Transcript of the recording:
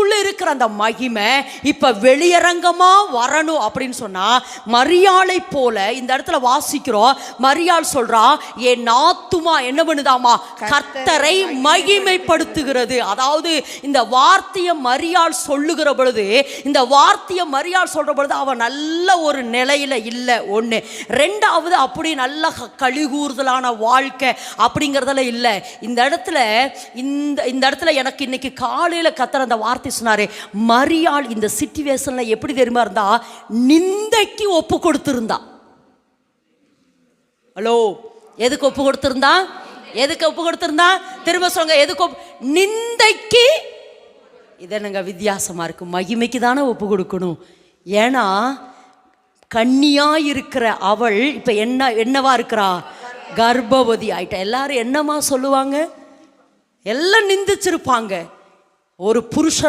அவளுக்குள்ள இருக்கிற அந்த மகிமை இப்ப வெளியரங்கமா வரணும் அப்படின்னு சொன்னா மரியாளை போல இந்த இடத்துல வாசிக்கிறோம். மரியாள் சொல்றா என் நாத்துமா என்ன பண்ணுதாமா? கர்த்தரை மகிமைப்படுத்துகிறது. அதாவது இந்த வார்த்தையை மரியாள் சொல்லுகிற பொழுது இந்த வார்த்தையை மரியாள் சொல்ற பொழுது அவ நல்ல ஒரு நிலையில இல்லை. ஒண்ணு. ரெண்டாவது அப்படி நல்ல கழிகூறுதலான வாழ்க்கை அப்படிங்கிறதுல இல்லை. இந்த இடத்துல இந்த இந்த இடத்துல எனக்கு இன்னைக்கு காலையில கத்துற அந்த வார்த்தை சொன்னாரு மரியாள் இந்த சிச்சுவேஷனில் எப்படி தெரியுமா இருந்தா நிந்தைக்கு ஒப்பு கொடுத்துருந்தா. ஹலோ எதுக்கு ஒப்பு கொடுத்துருந்தா? எதுக்கு ஒப்பு கொடுத்துருந்தா? திரும்ப சொல்லுங்க எதுக்கு நிந்தைக்கு இது என்னங்க வித்தியாசமாக இருக்கு மகிமைக்கு தானே ஒப்பு கொடுக்கணும். ஏன்னா கன்னியா இருக்கிற அவள் இப்போ என்ன என்னவா இருக்கிறா? கர்ப்பவதி ஆயிட்டா. எல்லாரும் என்னமா சொல்லுவாங்க? எல்லாம் நிந்திச்சிருப்பாங்க. ஒரு புருஷனா